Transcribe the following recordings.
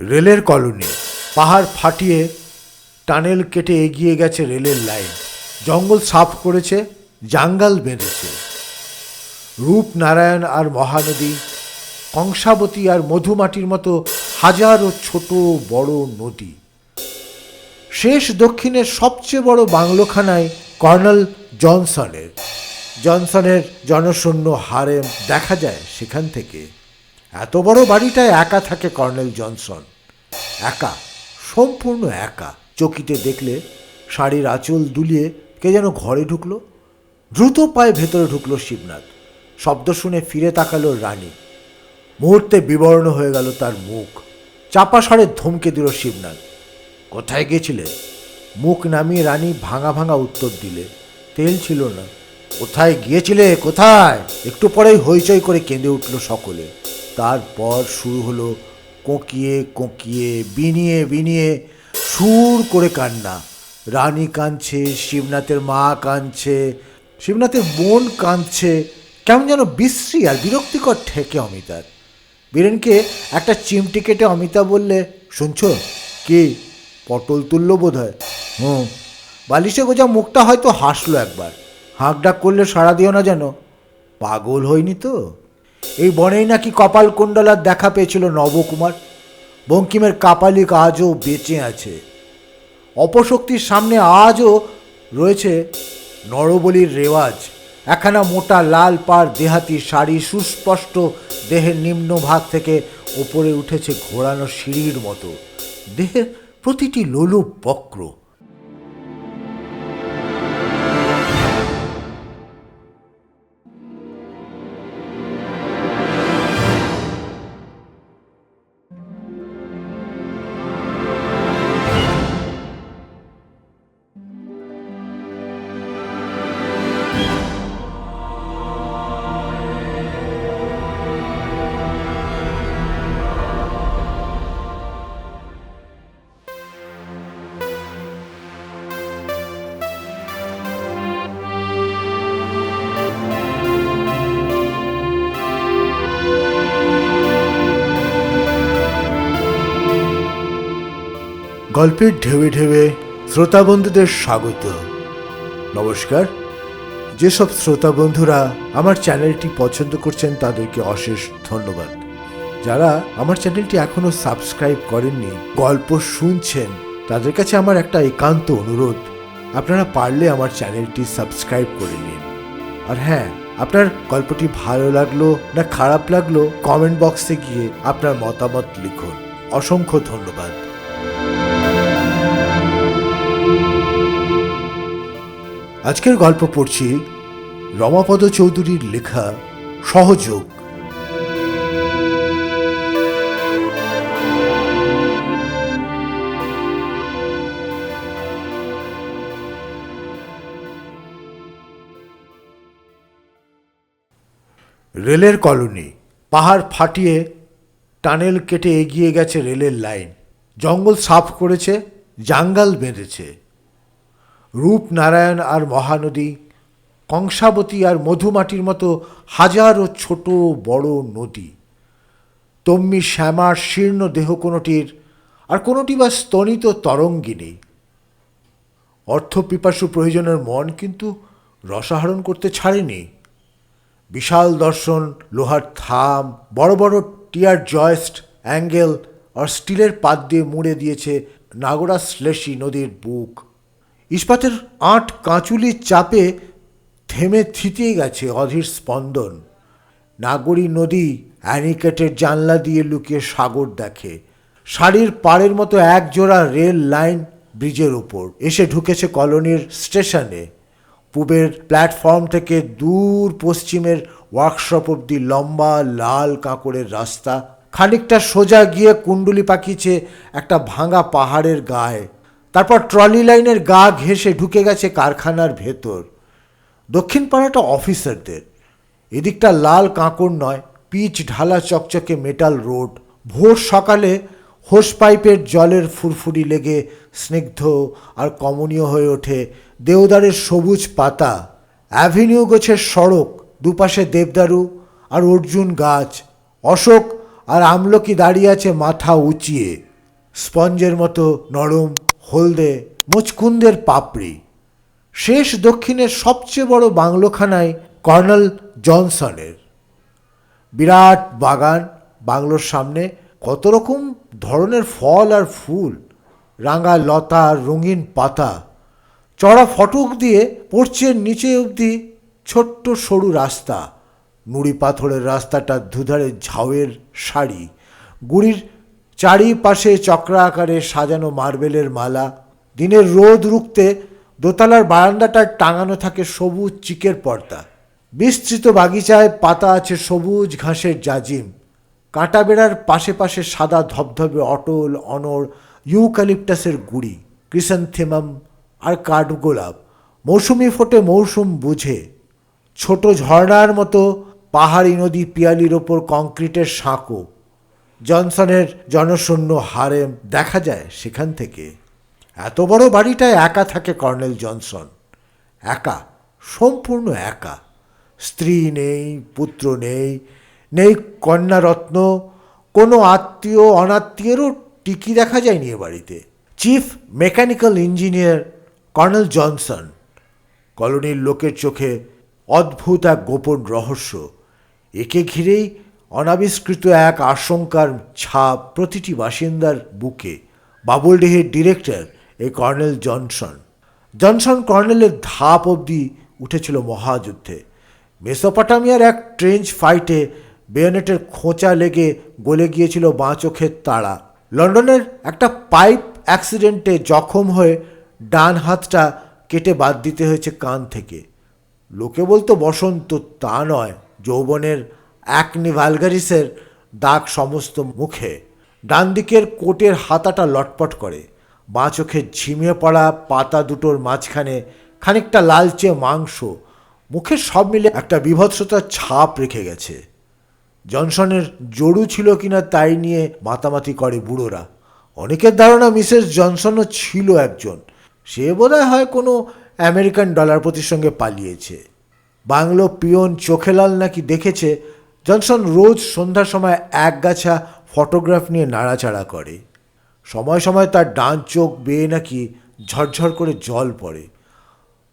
রেলের কলোনি। পাহাড় ফাটিয়ে টানেল কেটে এগিয়ে গেছে রেলের লাইন। জঙ্গল সাফ করেছে, জাঙ্গাল বেঁধেছে। রূপনারায়ণ আর মহানদী, কংসাবতী আর মধুমাটির মতো হাজারো ছোট বড় নদী। শেষ দক্ষিণের সবচেয়ে বড় বাংলোখানায় কর্নেল জনসনের। জনসনের জনশূন্য হারেম দেখা যায় সেখান থেকে। এত বড় বাড়িটায় একা থাকে কর্নেল জনসন। একা, সম্পূর্ণ একা। চকিতে দেখলে শাড়ির আঁচল দুলিয়ে কে যেন ঘরে ঢুকলো। দ্রুত পায়ে ভেতরে ঢুকলো শিবনাথ। শব্দ শুনে ফিরে তাকালো রানী। মুহূর্তে বিবর্ণ হয়ে গেল তার মুখ। চাপা স্বরে ধমকে দিল শিবনাথ। কোথায় গেছিলে? মুখ নামিয়ে রানী ভাঙা ভাঙা উত্তর দিলে। তেল ছিল না। কোথায় গিয়েছিলে? কোথায়? একটু পরেই হইচই করে কেঁদে উঠল সকলে। তারপর শুরু হলো কোঁকিয়ে কোঁকিয়ে, বিনিয়ে বিনিয়ে, সুর করে কান্না। রানী কাঁদছে, শিবনাথের মা কাঁদছে, শিবনাথের বোন কাঁদছে। কেমন যেন বিশ্রী আর বিরক্তিকর ঠেকে অমিতার। বীরেনকে একটা চিমটি কেটে অমিতা বললে, শুনছো? কি? পটল তুলল বোধ হয় হুম। বালিশে গোজা মুখটা হয়তো হাসলো একবার। হাঁক ডাক করলে সাড়া দিও না যেন। পাগল হয়নি তো? এই বনেই নাকি কপাল কুণ্ডলার দেখা পেয়েছিল নবকুমার। বঙ্কিমের কাপালিক আজও বেঁচে আছে। অপশক্তির সামনে আজও রয়েছে নরবলির রেওয়াজ। একখানা মোটা লাল পাড় দেহাতি শাড়ি সুস্পষ্ট দেহের নিম্ন ভাগ থেকে ওপরে উঠেছে ঘোরানো সিঁড়ির মতো। দেহের প্রতিটি লোলুপ বক্র। গল্পের ঢেউে ঢেউে শ্রোতা বন্ধুদের স্বাগত। নমস্কার। যেসব শ্রোতা বন্ধুরা আমার চ্যানেলটি পছন্দ করছেন তাদেরকে অশেষ ধন্যবাদ। যারা আমার চ্যানেলটি এখনও সাবস্ক্রাইব করেননি, গল্প শুনছেন, তাদের কাছে আমার একটা একান্ত অনুরোধ, আপনারা পারলে আমার চ্যানেলটি সাবস্ক্রাইব করে নিন। আর হ্যাঁ আপনার গল্পটি ভালো লাগল না খারাপ লাগল, কমেন্ট বক্সে গিয়ে আপনার মতামত লিখুন। অসংখ্য ধন্যবাদ। আজকের গল্প পড়ছি রমাপদ চৌধুরীর লেখা সহযোগ। রেলের কলোনি, পাহাড় ফাটিয়ে টানেল কেটে এগিয়ে গেছে রেলের লাইন। জঙ্গল সাফ করেছে, জাঙ্গাল বেঁধেছে। রূপনারায়ণ আর মহানদী, কংসাবতী আর মধুমাটির মতো হাজারো ছোট বড় নদী। তম্মি শ্যামার শীর্ণ দেহ কোনোটির আর কোনোটি বা স্তনিত তরঙ্গিনী অর্থপিপাসু প্রয়োজনের মন কিন্তু রসাহরণ করতে ছাড়েনি। বিশাল দর্শন, লোহার থাম, বড় বড় টিয়ার জয়েস্ট, অ্যাঙ্গেল আর স্টিলের পাত দিয়ে মুড়ে দিয়েছে নাগরা শ্লেষী নদীর বুক। ইস্পাতের আট কাঁচুলির চাপে থেমে থিতিয়ে গেছে অধীর স্পন্দন। নাগরী নদী অ্যানিকেটের জানলা দিয়ে লুকিয়ে সাগর দেখে। শাড়ির পাড়ের মতো এক জোড়া রেল লাইন ব্রিজের উপর। এসে ঢুকেছে কলোনির স্টেশনে। পূবের প্ল্যাটফর্ম থেকে দূর পশ্চিমের ওয়ার্কশপ অব্দি লম্বা লাল কাঁকড়ের রাস্তা। খানিকটা সোজা গিয়ে কুণ্ডুলি পাকিয়েছে একটা ভাঙা পাহাড়ের গায়ে। তারপর ট্রলি লাইনের গা ঘেঁষে ঢুকে গেছে কারখানার ভেতর। দক্ষিণ পাড়াটা অফিসারদের। এদিকটা লাল কাঁকড় নয়, পিচ ঢালা চকচকে মেটাল রোড। ভোর সকালে হোস পাইপের জলের ফুরফুরি লেগে স্নিগ্ধ আর কমনীয় হয়ে ওঠে দেওদারের সবুজ পাতা। অ্যাভিনিউ গোছের সড়ক, দুপাশে দেবদারু আর অর্জুন গাছ। অশোক আর আমলকি দাঁড়িয়ে আছে মাথা উঁচিয়ে। স্পঞ্জের মতো নরম হলদে মুচকুন্দের পাপড়ি। শেষ দক্ষিণের সবচেয়ে বড় বাংলোখানায় কর্নেল জনসনের। বিরাট বাগান, বাংলোর সামনে কত রকম ধরনের ফল আর ফুল, রাঙা লতা, রঙিন পাতা। চড়া ফটক দিয়ে পড়ছের নিচে অবধি ছোট্ট সরু রাস্তা। নুড়ি পাথরের রাস্তাটা দুধারে ঝাউয়ের শাড়ি। গুড়ির চারিপাশে চক্রা আকারে সাজানো মার্বেলের মালা, দিনের রোদ রুখতে দোতলার বারান্দাটার টাঙানো থাকে সবুজ চিকের পর্দা। বিস্তৃত বাগিচায় পাতা আছে সবুজ ঘাসের জাজিম। কাঁটা বেড়ার পাশে পাশে সাদা ধবধবে অটল অনর ইউক্যালিপটাসের গুড়ি, ক্রিসান্থেমাম আর কাঠগোলাপ মৌসুমি ফোটে মৌসুম বুঝে। ছোট ঝর্ণার মতো পাহাড়ি নদী পিয়ালির ওপর কংক্রিটের সাঁকো। জনসনের জনশূন্য হারে দেখা যায় সেখান থেকে। এত বড় বাড়িটায় একা থাকে কর্নেল জনসন। একা, সম্পূর্ণ একা। স্ত্রী নেই, পুত্র নেই নেই কন্যারত্ন, কোনো আত্মীয়, অনাত্মীয়েরও টিকি দেখা যায়নি এ বাড়িতে। Chief mechanical engineer colonel Johnson. কলোনির লোকের চোখে অদ্ভুত এক গোপন রহস্য। একে ঘিরেই অনাবিষ্কৃত এক আশঙ্কার ছাপ প্রতিটি বাসিন্দার বুকে। বাবুলডিহির ডিরেক্টর এ কর্নেল জনসন। জনসন কর্নেলের ধাপ অবধি উঠেছিল মহাযুদ্ধে। মেসোপটামিয়ার এক ট্রেঞ্চ ফাইটে বেয়নেটের খোঁচা লেগে গলে গিয়েছিল বাঁ চোখের তারা। লন্ডনের একটা পাইপ অ্যাক্সিডেন্টে জখম হয়ে ডান হাতটা কেটে বাদ দিতে হয়েছে কান থেকে। লোকে বলতো বসন্ত তা নয়, যৌবনের একনি ভালগারিসের দাগ সমস্ত মুখে। ডান দিকের কোটের হাতাটা লটপট করে। বাঁ চোখে ঝিমিয়ে পড়া পাতা দুটোর মাঝখানে খানিকটা লালচে মাংস। মুখে সব মিলে একটা বিভৎসতার ছাপ রেখে গেছে। জনসনের জড়ু ছিল কিনা তাই নিয়ে মাতামাতি করে বুড়োরা। অনেকের ধারণা মিসেস জনসনও ছিল একজন। সে বোধহয় হয় কোনো আমেরিকান ডলার প্রতির সঙ্গে পালিয়েছে। বাংলো পিয়ন চোখেলাল নাকি দেখেছে জনসন রোজ সন্ধ্যার সময় এক গাছা ফটোগ্রাফ নিয়ে নাড়াচাড়া করে। সময় সময় তার ডান চোখ বেয়ে নাকি ঝরঝর করে জল পড়ে।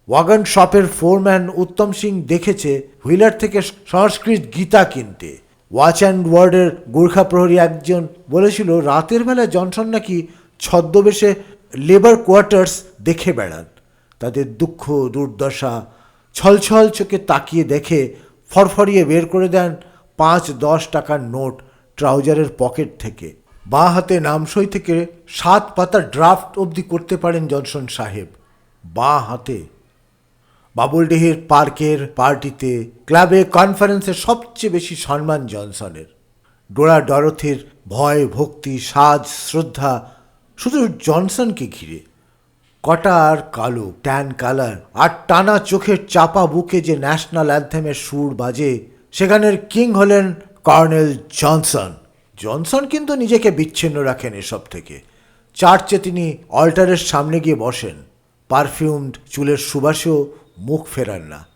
ওয়াগন শপের ফোরম্যান উত্তম সিং দেখেছে হুইলার থেকে সংস্কৃত গীতা কিনতে। ওয়াচ অ্যান্ড ওয়ার্ডের গোর্খা প্রহরী একজন বলেছিল, রাতের বেলা জনসন নাকি ছদ্মবেশে লেবার কোয়ার্টার্স দেখে বেড়ান। তাদের দুঃখ, দুর্দশা ছলছল চোখে তাকিয়ে দেখে, ফরফরিয়ে বের করে দেন পাঁচ দশ টাকার নোট ট্রাউজারের পকেট থেকে। বাঁ হাতে নামসই থেকে সাত পাতা ড্রাফট অবধি করতে পারেন জনসন সাহেব। বাঁ হাতে। বাবুলডিহির পার্কের পার্টিতে, ক্লাবে, কনফারেন্সে সবচেয়ে বেশি সম্মান জনসনের। ডোরা ডরথির ভয়, ভক্তি, সাজ, শ্রদ্ধা শুধু জনসনকে ঘিরে। কটা আর কালো ট্যান কালার আর টানা চোখের চাপা বুকে যে ন্যাশনাল অ্যান্থেমের সুর বাজে সেখানের কিং হলেন কর্নেল জনসন। জনসন কিন্তু নিজেকে বিচ্ছিন্ন রাখেন এসব থেকে। চার্চে তিনি অল্টারের সামনে গিয়ে বসেন। পারফিউমড চুলের সুবাসেও মুখ ফেরান না।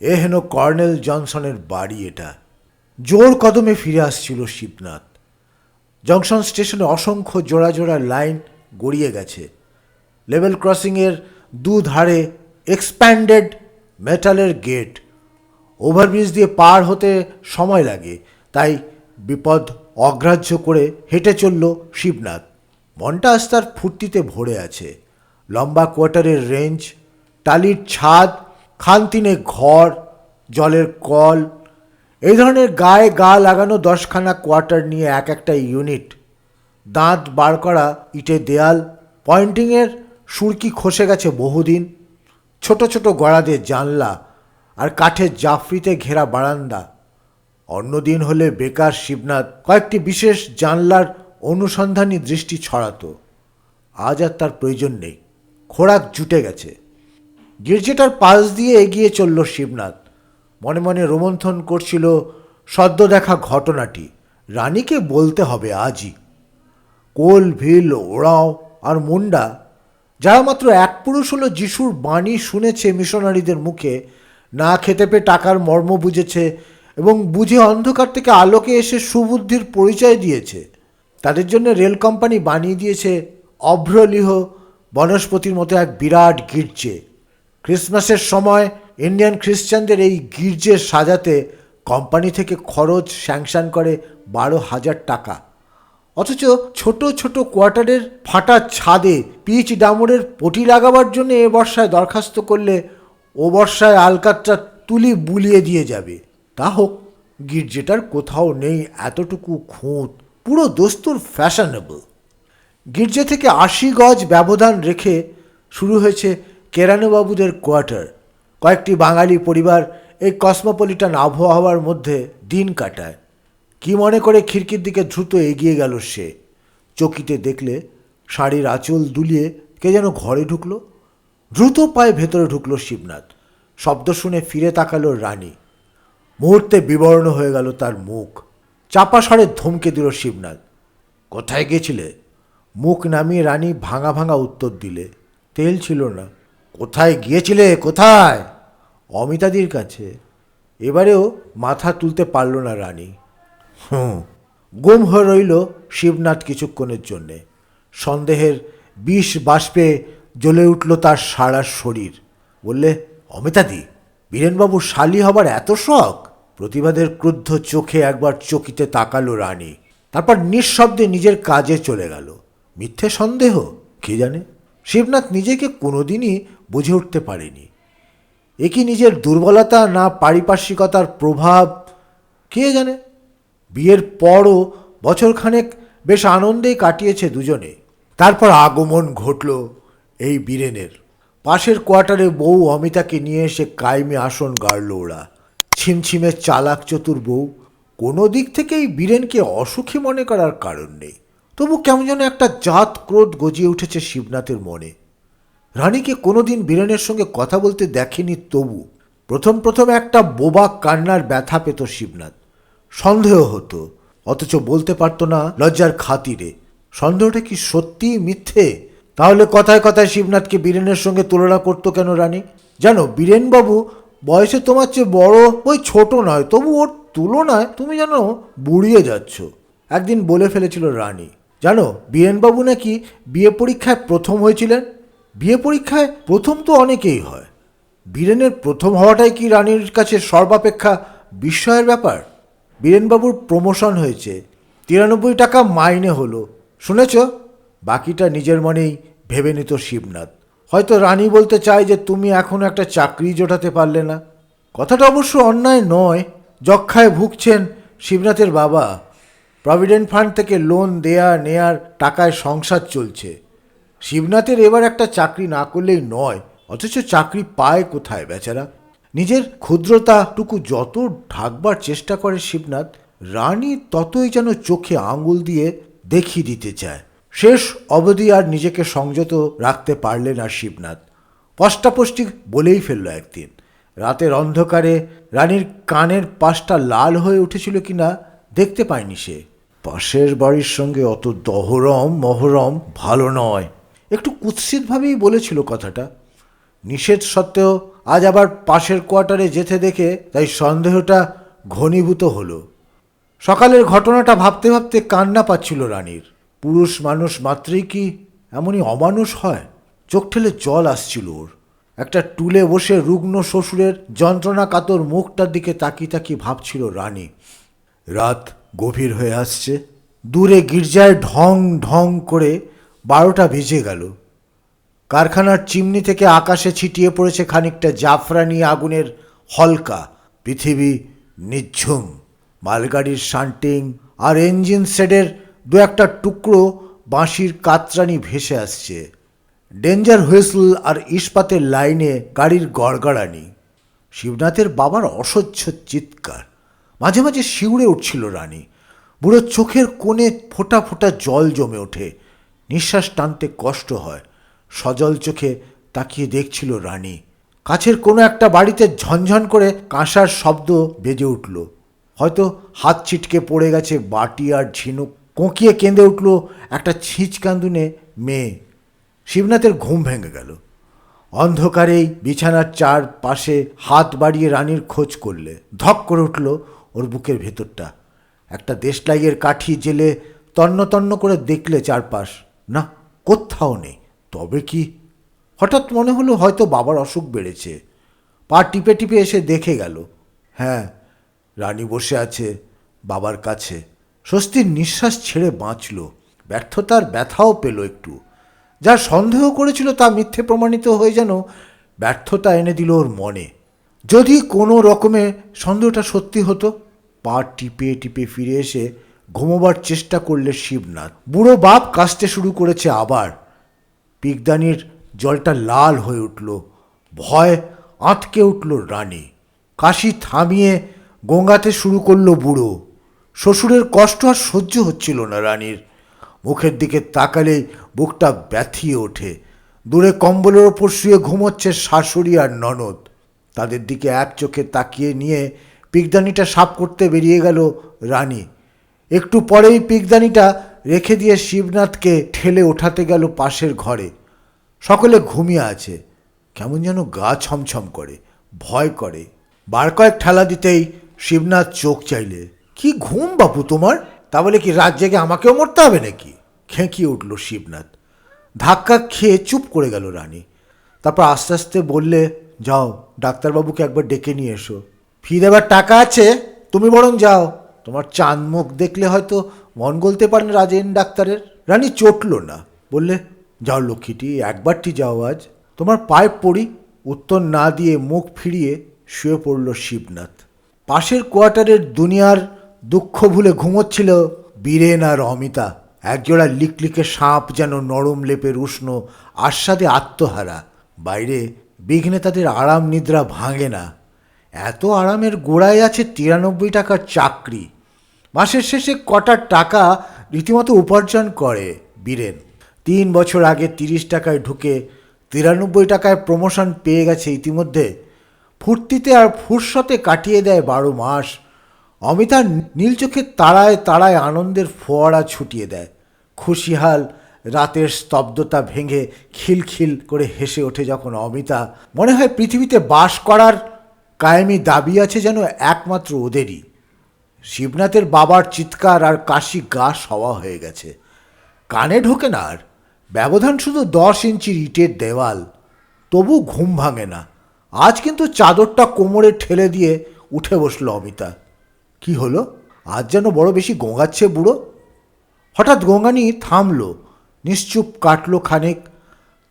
এ হেন কর্নেল জনসনের বাড়ি এটা। জোর কদমে ফিরে আসছিল শিবনাথ। জংশন স্টেশনে অসংখ্য জোড়া জোড়া লাইন গড়িয়ে গেছে। লেভেল ক্রসিংয়ের দুধারে এক্সপ্যান্ডেড মেটালের গেট। ওভারব্রিজ দিয়ে পার হতে সময় লাগে, তাই বিপদ অগ্রাহ্য করে হেঁটে চলল শিবনাথ। মনটা আজ তার ফুর্তিতে ভরে আছে। লম্বা কোয়ার্টারের রেঞ্জ, টালির ছাদ, খানতিনে ঘর, জলের কল, এই ধরনের গায়ে গা লাগানো দশখানা কোয়ার্টার নিয়ে এক একটা ইউনিট, দাঁত বার করা ইটের দেয়াল, পয়েন্টিংয়ের সুরকি খসে গেছে বহুদিন, ছোট ছোট গড়াদের জানলা আর কাঠের জাফরিতে ঘেরা বারান্দা। অন্যদিন হলে বেকার শিবনাথ কয়েকটি বিশেষ জানলার অনুসন্ধানী দৃষ্টি ছড়াতো। আজ আর তার প্রয়োজন নেই। খোরাক জুটে গেছে। গির্জেটার পাশ দিয়ে এগিয়ে চলল শিবনাথ। মনে মনে রোমন্থন করছিল সদ্য দেখা ঘটনাটি, রানীকে বলতে হবে আজই। কোল, ভিল, ওড়াও আর মুন্ডা, যারা মাত্র এক পুরুষ হলো যিশুর বাণী শুনেছে মিশনারিদের মুখে না খেতে পেয়ে টাকার মর্ম বুঝেছে এবং বুঝে অন্ধকার থেকে আলোকে এসে সুবুদ্ধির পরিচয় দিয়েছে। তাদের জন্য রেল কোম্পানি বানিয়ে দিয়েছে অভ্রলিহ বনস্পতির মতো এক বিরাট গির্জে। ক্রিসমাসের সময় ইন্ডিয়ান খ্রিস্টানদের এই গির্জে সাজাতে কোম্পানি থেকে খরচ স্যাংশন করে বারো হাজার টাকা। অথচ ছোট ছোট কোয়ার্টারের ফাটা ছাদে পিচ ডামরের পটি লাগাবার জন্য এ বর্ষায় দরখাস্ত করলে ও বর্ষায় আলকাতটা তুলি বুলিয়ে দিয়ে যাবে। তা হোক, গির্জেটার কোথাও নেই এতটুকু খুঁত, পুরো দস্তুর ফ্যাশনেবল। গির্জে থেকে আশি গজ ব্যবধান রেখে শুরু হয়েছে কেরানুবাবুদের কোয়ার্টার। কয়েকটি বাঙালি পরিবার এই কসমোপলিটান আবহাওয়ার মধ্যে দিন কাটায়। কি মনে করে খিড়কির দিকে দ্রুত এগিয়ে গেল সে? চকিতে দেখলে শাড়ির আঁচল দুলিয়ে কে যেন ঘরে ঢুকলো। দ্রুত পায়ে ভেতরে ঢুকলো শিবনাথ। শব্দ শুনে ফিরে তাকালো রানী। মুহূর্তে বিবর্ণ হয়ে গেল তার মুখ। চাপা স্বরে ধমকে দিল শিবনাথ। কোথায় গেছিলে? মুখ নামিয়ে রানী ভাঙা ভাঙা উত্তর দিলে। তেল ছিল না। কোথায় গিয়েছিলে? কোথায়? অমিতাদির কাছে। এবারেও মাথা তুলতে পারল না রানী। হুম গুম হয়ে রইল শিবনাথ কিছুক্ষণের জন্যে। সন্দেহের বিষ বাষ্পে জ্বলে উঠল তার সারা শরীর। বললে, অমিতাদি, বীরেনবাবু শালি হবার এত শখ? প্রতিবাদের ক্রুদ্ধ চোখে একবার চকিতে তাকালো রানী। তারপর নিঃশব্দে নিজের কাজে চলে গেল। মিথ্যে সন্দেহ? কে জানে? শিবনাথ নিজেকে কোনোদিনই বুঝে উঠতে পারেনি। এ কি নিজের দুর্বলতা না পারিপার্শ্বিকতার প্রভাব? কে জানে? বিয়ের পরও বছরখানেক বেশ আনন্দেই কাটিয়েছে দুজনে। তারপর আগমন ঘটল। এই বীরেনের। পাশের কোয়ার্টারে বউ অমিতাকে নিয়ে এসে কায়েমে আসন গাড়ল ওরা। ছিমছিমে চালাক চতুর বউ। কোনো দিক থেকেই বীরেনকে অসুখী মনে করার কারণ নেই। তবু কেমন যেন একটা জাত ক্রোধ গজিয়ে উঠেছে শিবনাথের মনে। রানীকে কোনোদিন বীরেনের সঙ্গে কথা বলতে দেখেনি তবু। প্রথম প্রথম একটা বোবা কান্নার ব্যথা পেত শিবনাথ। সন্দেহ হতো। অথচ বলতে পারতো না, লজ্জার খাতিরে। সন্দেহটা কি সত্যিই মিথ্যে? তাহলে কথায় কথায় শিবনাথকে বীরেনের সঙ্গে তুলনা করতো কেন রানী? জানো, বীরেনবাবু বয়সে তোমার চেয়ে বড় ওই ছোট নয়, তবু ওর তুলনায় তুমি যেন বুড়িয়ে যাচ্ছ। একদিন বলে ফেলেছিল রানী। জানো, বীরেনবাবু নাকি বিয়ে পরীক্ষায় প্রথম হয়েছিলেন? বিয়ে পরীক্ষায় প্রথম তো অনেকেই হয়। বীরেনের প্রথম হওয়াটাই কি রানীর কাছে সর্বাপেক্ষা বিস্ময়ের ব্যাপার? বীরেনবাবুর প্রমোশন হয়েছে। তিরানব্বই টাকা মাইনে হলো। শুনেছ? বাকিটা নিজের মনেই ভেবে নিত শিবনাথ। হয়তো রানী বলতে চায় যে, তুমি এখনও একটা চাকরি জোটাতে পারলে না? কথাটা অবশ্য অন্যায় নয়। যক্ষায় ভুগছেন শিবনাথের বাবা। প্রভিডেন্ট ফান্ড থেকে লোন দেয়া নেয়ার টাকায় সংসার চলছে। শিবনাথের এবার একটা চাকরি না করলেই নয়, অথচ চাকরি পায় কোথায় বেচারা? নিজের ক্ষুদ্রতাটুকু যত ঢাকবার চেষ্টা করে শিবনাথ, রানী ততই যেন চোখে আঙুল দিয়ে দেখিয়ে দিতে চায়। শেষ অবধি আর নিজেকে সংযত রাখতে পারলেন আর শিবনাথ। পষ্টাপষ্টি বলেই ফেলল একদিন। রাতের অন্ধকারে রানীর কানের পাশটা লাল হয়ে উঠেছিল কিনা দেখতে পায়নি সে। পাশের বাড়ির সঙ্গে অত দহরম মহরম ভালো নয়। একটু কুৎসিতভাবেই বলেছিল কথাটা। নিষেধ সত্ত্বেও আজ আবার পাশের কোয়ার্টারে যেতে দেখে তাই সন্দেহটা ঘনীভূত হলো। সকালের ঘটনাটা ভাবতে ভাবতে কান্না পাচ্ছিল রানীর। পুরুষ মানুষ মাত্রই কি এমনই অমানুষ হয়? চোখ ঠেলে জল আসছিল ওর। একটা টুলে বসে রুগ্ন শ্বশুরের যন্ত্রণা কাতর মুখটার দিকে তাকিয়ে তাকিয়ে ভাবছিল রানী। রাত গভীর হয়ে আসছে। দূরে গির্জায় ঢং ঢং করে বারোটা বেজে গেল। কারখানার চিমনি থেকে আকাশে ছিটিয়ে পড়েছে খানিকটা জাফরানি আগুনের হলকা। পৃথিবী নিঝুম। মালগাড়ির শান্টিং আর ইঞ্জিন সেডের দু একটা টুকরো বাঁশির কাতরানি ভেসে আসছে। ডেঞ্জার হুইসল আর ইস্পাতের লাইনে গাড়ির গড়গড়ানি। শিবনাথের বাবার অসহ্য চিৎকার। মাঝে মাঝে শিউরে উঠছিল রানী। বুড়ো চোখের কোণে ফোটা ফোটা জল জমে ওঠে। নিঃশ্বাস টানতে কষ্ট হয়। সজল চোখে তাকিয়ে দেখছিল রানী। কাছের কোনো একটা বাড়িতে ঝনঝন করে কাঁসার শব্দ বেজে উঠল। হয়তো হাত ছিটকে পড়ে গেছে বাটি আর ঝিনুক কোঁকিয়ে কেঁদে উঠল একটা ছিঁচকান্দুনে মেয়ে। শিবনাথের ঘুম ভেঙে গেল। অন্ধকারেই বিছানার চার পাশে হাত বাড়িয়ে রানীর খোঁজ করলে। ধক করে উঠল ওর বুকের ভেতরটা। একটা দেশলাইয়ের কাঠি জেলে তন্ন করে দেখলে চারপাশ। না, কোথাও নেই। তবে কি? হঠাৎ মনে হলো হয়তো বাবার অসুখ বেড়েছে। পা টিপে টিপে এসে দেখে গেল। হ্যাঁ রানী বসে আছে বাবার কাছে। স্বস্তির নিঃশ্বাস ছেড়ে বাঁচল। ব্যর্থতার ব্যথাও পেল একটু। যা সন্দেহ করেছিল তা মিথ্যে প্রমাণিত হয়ে যেন ব্যর্থতা এনে দিল ওর মনে। যদি কোনো রকমে সন্দেহটা সত্যি হতো, পা টিপে টিপে ফিরে এসে ঘুমোবার চেষ্টা করলে শিবনাথ। বুড়ো বাপ কাশতে শুরু করেছে আবার। পিকদানির জলটা লাল হয়ে উঠল। ভয় আঁতকে উঠল রানী। কাশি থামিয়ে গঙ্গাতে শুরু করল বুড়ো। শ্বশুরের কষ্ট আর সহ্য হচ্ছিল না রানীর। মুখের দিকে তাকালেই বুকটা ব্যথিয়ে ওঠে। দূরে কম্বলের ওপর শুয়ে ঘুমোচ্ছে শাশুড়ি আর ননদ। তাদের দিকে এক চোখে তাকিয়ে নিয়ে পিকদানিটা সাফ করতে বেরিয়ে গেল রানী। একটু পরেই পিকদানিটা রেখে দিয়ে শিবনাথকে ঠেলে ওঠাতে গেল পাশের ঘরে। সকলে ঘুমিয়ে আছে। কেমন যেন গা ছমছম করে, ভয় করে। বার কয়েক ঠেলা দিতেই শিবনাথ চোখ চাইলে কি ঘুম বাপু তোমার? তা বলে কি রাত জেগে আমাকেও মরতে হবে নাকি? খেঁকিয়ে উঠল শিবনাথ। ধাক্কা খেয়ে চুপ করে গেল রানী। তারপর আস্তে আস্তে বললে, যাও, ডাক্তারবাবুকে একবার ডেকে নিয়ে এসো। ফি দেবার টাকা আছে, তুমি বরং যাও। তোমার চাঁদ মুখ দেখলে হয়তো মন গলতে পারেন রাজেন ডাক্তারের। রানী চটল না। বললে, যাও লক্ষ্মীটি, একবারটি যাও আজ। তোমার পায়ে পড়ি, উত্তর না দিয়ে মুখ ফিরিয়ে শুয়ে পড়ল শিবনাথ। পাশের কোয়ার্টারের দুনিয়ার দুঃখ ভুলে ঘুমোচ্ছিল বীরেন আর অমিতা। একজোড়া লিকলিকে সাপ যেন নরম লেপের উষ্ণ আস্বাদে আত্মহারা। বাইরে বিঘ্নে তাদের আরাম নিদ্রা ভাঙে না। এত আরামের গোড়ায় আছে তিরানব্বই টাকার চাকরি। মাসের শেষে কটার টাকা রীতিমতো উপার্জন করে বীরেন। তিন বছর আগে তিরিশ টাকায় ঢুকে তিরানব্বই টাকায় প্রমোশন পেয়ে গেছে ইতিমধ্যে। ফুর্তিতে আর ফুরসতে কাটিয়ে দেয় বারো মাস। অমিতা নীল চোখের তারায় তারায় আনন্দের ফোয়ারা ছুটিয়ে দেয়। খুশিহাল, রাতের স্তব্ধতা ভেঙে খিলখিল করে হেসে ওঠে যখন অমিতা। মনে হয় পৃথিবীতে বাস করার কায়েমি দাবি আছে যেন একমাত্র ওদেরই। শিবনাথের বাবার চিৎকার আর কাশি গা সওয়া হয়ে গেছে। কানে ঢোকে না আর। ব্যবধান শুধু দশ ইঞ্চির ইটের দেওয়াল। তবু ঘুম ভাঙে না। আজ কিন্তু চাদরটা কোমরে ঠেলে দিয়ে উঠে বসল অমিতা। কি হলো? আজ যেন বড় বেশি গঙ্গাচ্ছে বুড়ো। হঠাৎ গঙ্গানি থামলো নিশ্চুপ কাটলো খানিক,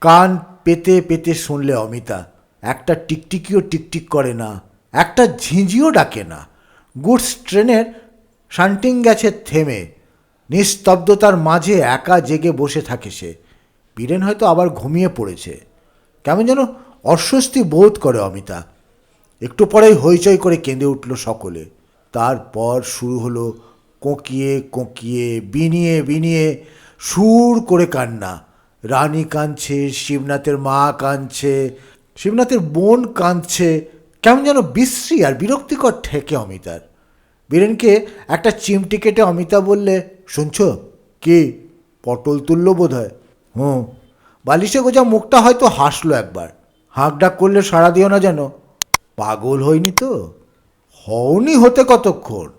কান পেতে পেতে শুনলে অমিতা, একটা টিকটিকিও টিকটিক করে না, একটা ঝিঁঝিও ডাকে না। গুডস ট্রেনের শান্টিং গেছে থেমে, নিস্তব্ধতার মাঝে একা জেগে বসে থাকে সে। বীরেন হয়তো আবার ঘুমিয়ে পড়েছে। কেমন যেন অস্বস্তি বোধ করে অমিতা। একটু পরেই হইচই করে কেঁদে উঠল সকলে। তারপর শুরু হলো কোঁকিয়ে কোঁকিয়ে, বিনিয়ে বিনিয়ে, সুর করে কান্না। রানী কাঁদছে, শিবনাথের মা কাঁদছে, শিবনাথের বোন কাঁদছে। কেমন যেন বিশ্রী আর বিরক্তিকর ঠেকে অমিতার। বীরেনকে একটা চিমটি কেটে অমিতা বললে, শুনছ? কি? পটল তুললো বোধ হয় হুম। বালিশে গোজা মুখটা হয়তো হাসলো একবার। হাঁক ডাক করলে সাড়া দিও না যেন। পাগল হয়নি তো? হওনি হতে কতক্ষণ?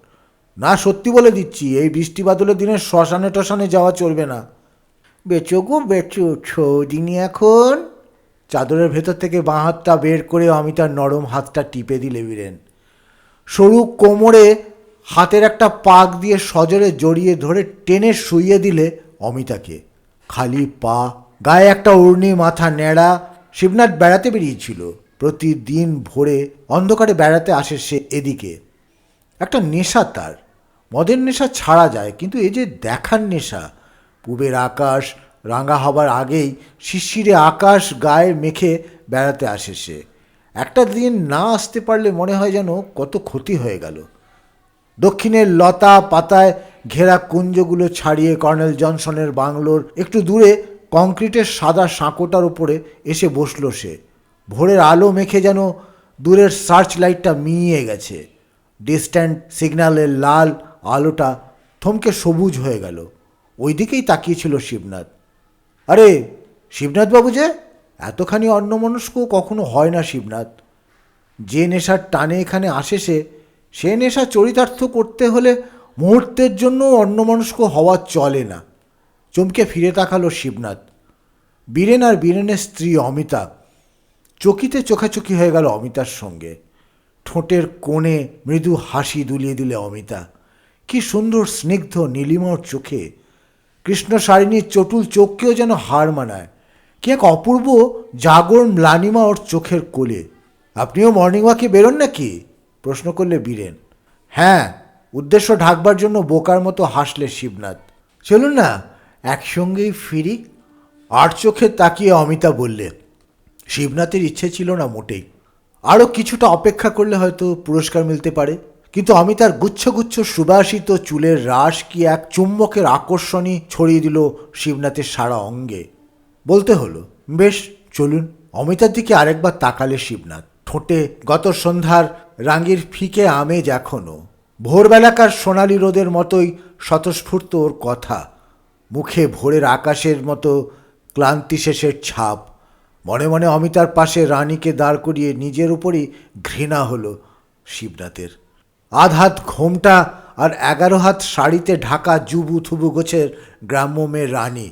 না, সত্যি বলে দিচ্ছি, এই বৃষ্টি বাদলের দিনে শ্মশানে টশানে যাওয়া চলবে না। বেচো গো, বেচো ছদিনই এখন। চাদরের ভেতর থেকে বাঁ হাতটা বের করে অমিতার নরম হাতটা টিপে দিলে বীরেন। সরু কোমরে হাতের একটা পাক দিয়ে সজরে জড়িয়ে ধরে টেনে শুইয়ে দিলে অমিতাকে। খালি পা, গায়ে একটা উর্নি মাথা ন্যাড়া শিবনাথ বেড়াতে বেরিয়েছিল। প্রতিদিন ভোরে অন্ধকারে বেড়াতে আসে সে এদিকে। একটা নেশা তার। মদের নেশা ছাড়া যায়, কিন্তু এই যে দেখার নেশা, পূবের আকাশ রাঙা হবার আগেই শিশিরে আকাশ গায়ে মেখে বেড়াতে আসে সে। একটা দিন না আসতে পারলে মনে হয় যেন কত ক্ষতি হয়ে গেল। দক্ষিণের লতা পাতায় ঘেরা কুঞ্জগুলো ছাড়িয়ে কর্নেল জনসনের বাংলোর একটু দূরে কংক্রিটের সাদা সাঁকোটার উপরে এসে বসল সে। ভোরের আলো মেখে যেন দূরের সার্চ লাইটটা মিয়ে গেছে। ডিস্ট্যান্ট সিগন্যালের লাল আলোটা থমকে সবুজ হয়ে গেল। ওই দিকেই তাকিয়েছিল শিবনাথ। আরে শিবনাথ বাবু যে, এতখানি অন্যমনস্ক কখনো হয় না শিবনাথ। যে নেশার টানে এখানে আসে সে সে নেশা চরিতার্থ করতে হলে মুহূর্তের জন্য অন্যমনস্ক হওয়া চলে না। চমকে ফিরে তাকালো শিবনাথ। বীরেন আর বীরেনের স্ত্রী অমিতা চকিতে চোখাচোখি হয়ে গেল অমিতার সঙ্গে। ঠোঁটের কোণে মৃদু হাসি দুলিয়ে দিলে অমিতা। কি সুন্দর স্নিগ্ধ নীলিমার চোখে। কৃষ্ণ সারিণীর চটুল চোখকেও যেন হার মানায়। কি এক অপূর্ব জাগর ম্লানিমা ওর চোখের কোলে। আপনিও মর্নিং ওয়াকে বেরোন নাকি? প্রশ্ন করলে বীরেন। হ্যাঁ উদ্দেশ্য ঢাকবার জন্য বোকার মতো হাসলে শিবনাথ। চলুন না, একসঙ্গেই ফিরি। আর চোখে তাকিয়ে অমিতা বললে শিবনাথের ইচ্ছে ছিল না মোটেই। আরও কিছুটা অপেক্ষা করলে হয়তো পুরস্কার মিলতে পারে। কিন্তু অমিতার গুচ্ছ গুচ্ছ সুবাসিত চুলের রাস কি এক চুম্বকের আকর্ষণই ছড়িয়ে দিল শিবনাথের সারা অঙ্গে। বলতে হলো, বেশ, চলুন। অমিতার দিকে আরেকবার তাকালে শিবনাথ। ঠোঁটে গত সন্ধ্যার রাঙির ফিকে আমেজ এখনও ভোরবেলাকার সোনালি রোদের মতোই স্বতঃস্ফূর্ত ওর কথা। মুখে ভোরের আকাশের মতো ক্লান্তি শেষের ছাপ। মনে মনে অমিতার পাশে রানীকে দাঁড় করিয়ে নিজের উপরই ঘৃণা হলো শিবনাথের। আধ হাত ঘোমটা আর এগারো হাত শাড়িতে ঢাকা জুবু থুবু গোছের গ্রাম্য মেয়ে রানী।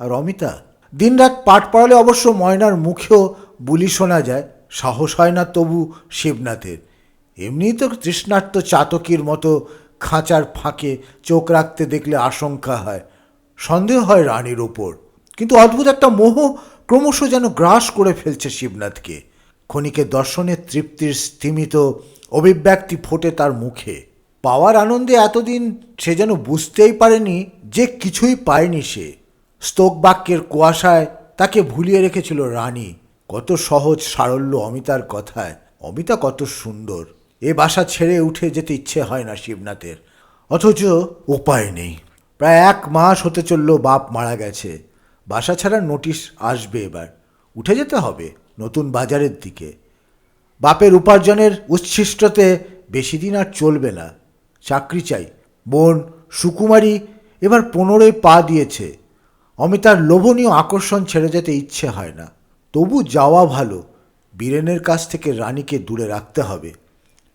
আর অমিতা? দিনরাত পাঠ পড়ালে অবশ্য ময়নার মুখেও বুলি শোনা যায়, সাহস হয় না তবু শিবনাথের। এমনিই তো তৃষ্ণার্ত চাতকির মতো খাঁচার ফাঁকে চোখ রাখতে দেখলে আশঙ্কা হয়, সন্দেহ হয় রানীর ওপর। কিন্তু অদ্ভুত একটা মোহ ক্রমশ যেন গ্রাস করে ফেলছে শিবনাথকে। ক্ষণিকের দর্শনের তৃপ্তির স্থিমিত অভিব্যক্তি ফোটে তার মুখে। পাওয়ার আনন্দে এতদিন সে যেন বুঝতেই পারেনি যে কিছুই পায়নি সে। স্তোক বাক্যের কুয়াশায় তাকে ভুলিয়ে রেখেছিল রানী। কত সহজ সারল্য অমিতার কথায়। অমিতা কত সুন্দর। এ বাসা ছেড়ে উঠে যেতে ইচ্ছে হয় না শিবনাথের। অথচ উপায় নেই। প্রায় এক মাস হতে চলল বাপ মারা গেছে। বাসা ছাড়ার নোটিশ আসবে এবার। উঠে যেতে হবে নতুন বাজারের দিকে। বাপের উপার্জনের উচ্ছিষ্টতে বেশি দিন আর চলবে না। চাকরি চাই, বোন, সুকুমারী এবার পনেরোই পা দিয়েছে। অমিতার লোভনীয় আকর্ষণ ছেড়ে যেতে ইচ্ছে হয় না। তবু যাওয়া ভালো, বীরেনের কাছ থেকে রানীকে দূরে রাখতে হবে।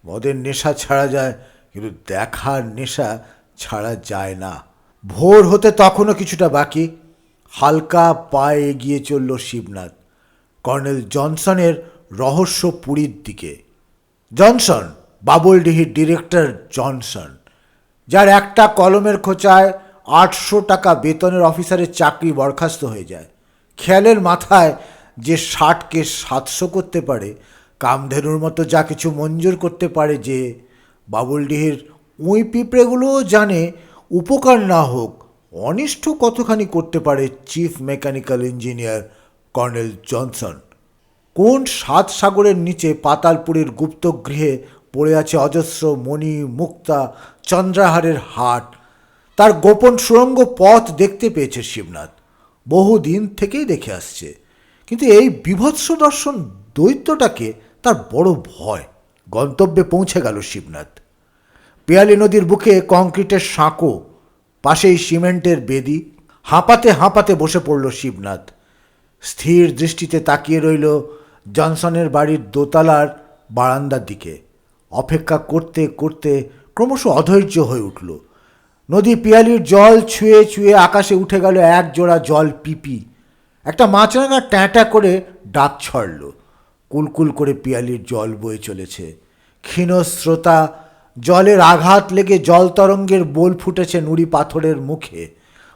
মদের নেশা ছাড়া যায়, কিন্তু দেখার নেশা ছাড়া যায় না। ভোর হতে তখনও কিছুটা বাকি। হালকা পায়ে এগিয়ে চলল শিবনাথ। কর্নেল জনসনের রহস্য পুরীর দিকে। জনসন, বাবুলডিহির ডিরেক্টর জনসন, যার একটা কলমের খোঁচায় আটশো টাকা বেতনের অফিসারের চাকরি বরখাস্ত হয়ে যায়। খেয়ালের মাথায় যে ষাটকে সাতশো করতে পারে, কামধেনুর মতো যা কিছু মঞ্জুর করতে পারে যে, বাবুলডিহির উই পিঁপড়েগুলোও জানে উপকার না হোক অনিষ্ট কতখানি করতে পারে chief mechanical engineer colonel Johnson কোন সাত সাগরের নিচে পাতালপুরের গুপ্তগৃহে পড়ে আছে অজস্র মণি, মুক্তা, চন্দ্রাহারের হাট? তার গোপন সুরঙ্গ পথ দেখতে পেয়েছে শিবনাথ। বহুদিন থেকেই দেখে আসছে। কিন্তু এই বিভৎস দর্শন দৈত্যটাকে তার বড় ভয়। গন্তব্যে পৌঁছে গেল শিবনাথ। পেয়ালি নদীর বুকে কংক্রিটের সাঁকো পাশেই সিমেন্টের বেদি, হাঁপাতে হাঁপাতে বসে পড়ল শিবনাথ। স্থির দৃষ্টিতে তাকিয়ে রইল জনসনের বাড়ির দোতলার বারান্দার দিকে। অপেক্ষা করতে করতে ক্রমশ অধৈর্য হয়ে উঠল। নদী পিয়ালির জল ছুঁয়ে ছুঁয়ে আকাশে উঠে গেল এক জোড়া জল পিপি। একটা মাছরাঙা ট্যাঁটা করে ডাক ছড়ল। কুলকুল করে পিয়ালির জল বয়ে চলেছে। ক্ষীণ স্রোতা জলের আঘাত লেগে জল তরঙ্গের বোল ফুটেছে নুড়ি পাথরের মুখে।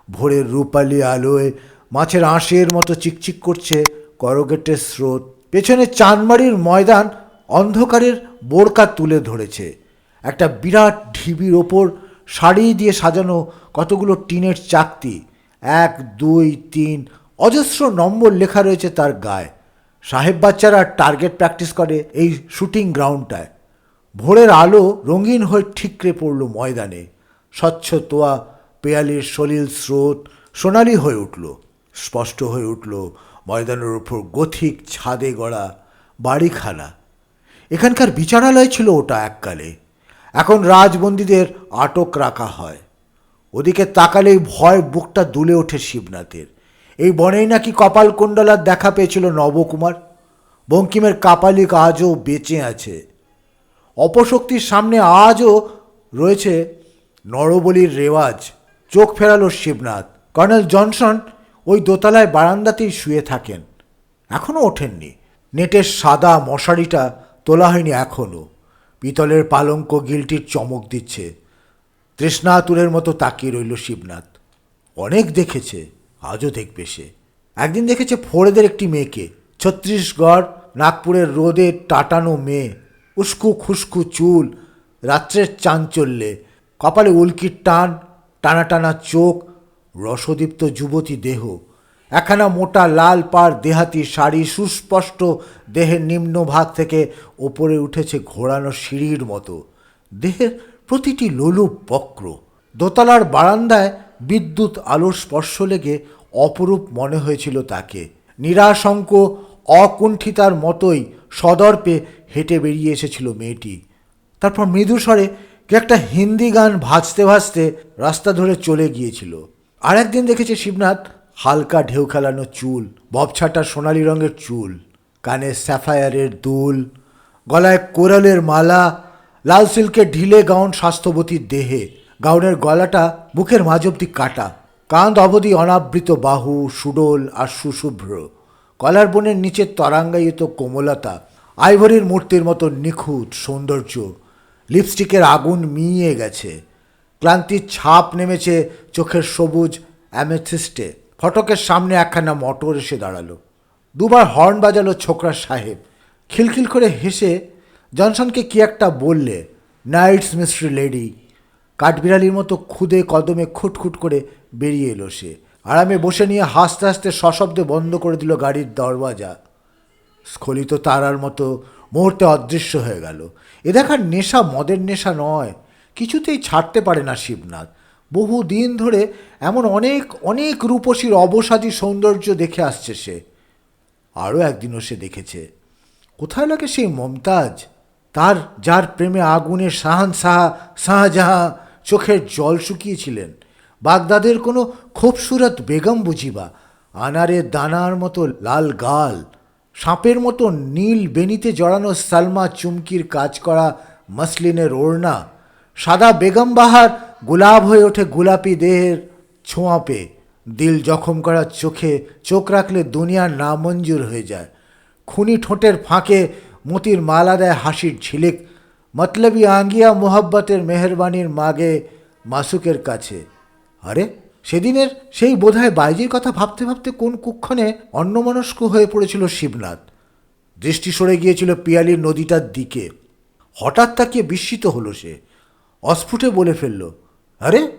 ভোরের রূপালি আলোয় মাছের আঁশের মতো চিকচিক করছে করগেটের স্রোত। পেছনে চানমারির ময়দান অন্ধকারের বোরকা তুলে ধরেছে। একটা বিরাট ঢিবির ওপর শাড়ি দিয়ে সাজানো কতগুলো টিনের চাকতি। এক, দুই, তিন, অজস্র নম্বর লেখা রয়েছে তার গায়ে। সাহেব বাচ্চারা টার্গেট প্র্যাকটিস করে এই শুটিং গ্রাউন্ডটায়। ভোরের আলো রঙিন হয়ে ঠিকরে পড়ল ময়দানে। স্বচ্ছ তোয়া, পেয়ালির সলিল স্রোত সোনালি হয়ে উঠল, স্পষ্ট হয়ে উঠল ময়দানের ওপর গথিক ছাদে গড়া বাড়িখানা। এখানকার বিচারালয় ছিল ওটা এককালে। এখন রাজবন্দীদের আটক রাখা হয়। ওদিকে তাকালেই ভয় বুকটা দুলে ওঠে শিবনাথের। এই বনেই নাকি কপাল কুণ্ডলার দেখা পেয়েছিল নবকুমার। বঙ্কিমের কাপালিক আজও বেঁচে আছে। অপশক্তির সামনে আজও রয়েছে নরবলির রেওয়াজ। চোখ ফেরালো শিবনাথ। কর্নেল জনসন ওই দোতলায় বারান্দাতেই শুয়ে থাকেন। এখনও ওঠেননি। নেটের সাদা মশারিটা তোলা হয়নি এখনও পিতলের পালঙ্ক গিলটির চমক দিচ্ছে। তৃষ্ণাতুরের মতো তাকিয়ে রইল শিবনাথ। অনেক দেখেছে, আজও দেখবে সে। একদিন দেখেছে ফোড়েদের একটি মেয়েকে। ছত্তিশগড় নাগপুরের রোদে টাটানো মেয়ে। উস্কু খুস্কু চুল, রাত্রের চাঞ্চল্যে, কপালে উল্কির টান, টানা টানা চোখ, রসদীপ্ত যুবতী দেহ, একখানা মোটা লাল পাড় দেহাতি শাড়ি সুস্পষ্ট দেহের নিম্নভাগ থেকে ওপরে উঠেছে ঘোরানো সিঁড়ির মতো। দেহের প্রতিটি লোলুপ বক্র, দোতলার বারান্দায় বিদ্যুৎ আলোর স্পর্শ লেগে অপরূপ মনে হয়েছিল তাকে। নিরাশঙ্ক, অকুণ্ঠিতার মতোই সদর্পে হেঁটে বেরিয়ে এসেছিল মেয়েটি। তারপর মৃদু স্বরে একটা হিন্দি গান ভাজতে ভাজতে রাস্তা ধরে চলে গিয়েছিল। আর একদিন দেখেছে শিবনাথ হালকা ঢেউ খেলানো চুল, ববছাটা সোনালি রঙের চুল, কানে স্যাফায়ারের দুল, গলায় কোরালের মালা, লাল সিল্কের ঢিলে গাউন স্বাস্থ্যবতীর দেহে, গাউনের গলাটা বুকের মাঝ অব্দি কাটা, কাঁধ অবধি অনাবৃত বাহু, সুডোল আর সুশুভ্র, কলার বনের নিচে তরাঙ্গায়িত কোমলতা আইভরির মূর্তির মতো নিখুঁত সৌন্দর্য, লিপস্টিকের আগুন মিইয়ে গেছে। ক্লান্তির ছাপ নেমেছে চোখের সবুজ অ্যামেথিস্টে। ফটকের সামনে একখানা মোটর এসে দাঁড়াল। দুবার হর্ন বাজালো ছোকরা সাহেব। খিলখিল করে হেসে, জনসনকে কি একটা বললে? Knights, mystery lady. কাঠবিড়ালির মতো খুদে কদমে খুটখুট করে বেরিয়ে এলো সে। আরামে বসে নিয়ে হাসতে হাসতে সশব্দে বন্ধ করে দিল গাড়ির দরওয়াজা। স্খলিত তারার মতো মুহূর্তে অদৃশ্য হয়ে গেল। এ দেখার নেশা মদের নেশা নয়, কিছুতেই ছাড়তে পারে না শিবনাথ। বহু দিন ধরে এমন অনেক অনেক রূপসীর অবসাদী সৌন্দর্য দেখে আসছে সে। আরও একদিনও সে দেখেছে। কোথায় লাগে সেই মমতাজ? তার, যার প্রেমে আগুনে শাহান সাহা শাহজাহাঁ চোখের জল শুকিয়েছিলেন। বাগদাদের কোনো খুবসুরত বেগম বুঝিবা আনারের দানার মতো লাল গাল সাপের মতো নীল বেনিতে জড়ানো সালমা চুমকির কাজ করা মসলিনের ওড়না, সাদা বেগম বাহার গোলাপ হয়ে ওঠে গোলাপি দেহের ছোঁয়া পেয়ে দিল জখম করা চোখে চোখ রাখলে দুনিয়ার নামঞ্জুর হয়ে যায়। খুনি ঠোঁটের ফাঁকে মতির মালা দেয় হাসির ঝিলিক। মতলবি আঙ্গিয়া মোহব্বতের মেহরবানির মাগে মাসুকের কাছে। আরে সেদিনের সেই বোধহয় বাইজির কথা ভাবতে ভাবতে কোন কুক্ষণে অন্যমনস্ক হয়ে পড়েছিল শিবনাথ। দৃষ্টি সরে গিয়েছিল পিয়ালির নদীটার দিকে। হঠাৎ তাকিয়ে বিস্মিত হলো সে। অস্ফুটে বলে ফেলল, আরে,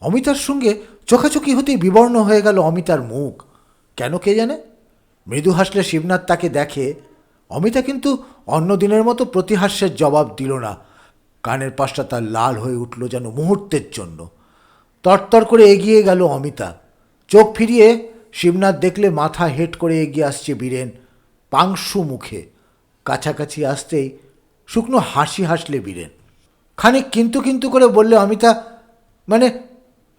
অমিতার সঙ্গে চোখাচোখি হতেই বিবর্ণ হয়ে গেল অমিতার মুখ। কেন কে জানে? মৃদু হাসলে শিবনাথ তাকে দেখে। অমিতা কিন্তু অন্য দিনের মতো প্রতিহাস্যের জবাব দিল না। কানের পাশটা তার লাল হয়ে উঠল যেন মুহূর্তের জন্য। তরতর করে এগিয়ে গেল অমিতা। চোখ ফিরিয়ে শিবনাথ দেখলে মাথা হেট করে এগিয়ে আসছে বীরেন পাংশু মুখে। কাছাকাছি আসতেই শুকনো হাসি হাসলে বীরেন। খানিক কিন্তু কিন্তু করে বললে অমিতা মানে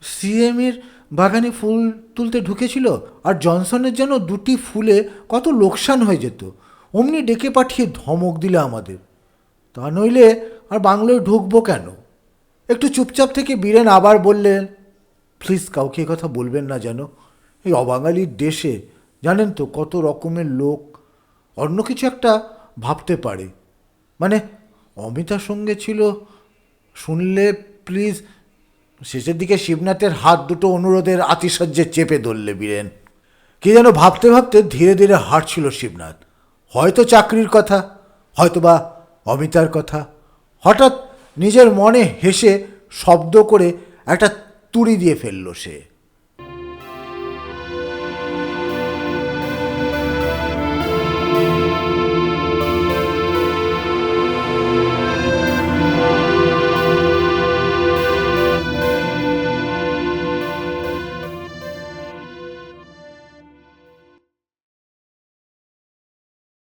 সিএমের বাগানে ফুল তুলতে ঢুকেছিল আর জনসনের যেন দুটি ফুলে কত লোকসান হয়ে যেত। অমনি ডেকে পাঠিয়ে ধমক দিলে আমাদের। তা নইলে আর বাংলোয় ঢুকবো কেন? একটু চুপচাপ থেকে বীরেন আবার বললেন, প্লিজ কাউকে কথা বলবেন না যেন। এই অবাঙালির দেশে, জানেন তো, কত রকমের লোক, অন্য কিছু একটা ভাবতে পারে। মানে অমিতার সঙ্গে ছিল, শুনলে প্লিজ, শেষের দিকে শিবনাথের হাত দুটো অনুরোধের আতিশয্যে চেপে ধরলে বীরেন। কে যেন ভাবতে ভাবতে ধীরে ধীরে হাঁটছিল শিবনাথ। হয়তো চাকরির কথা, হয়তোবা অমিতার কথা। হঠাৎ নিজের মনে হেসে শব্দ করে একটা তুড়ি দিয়ে ফেলল সে।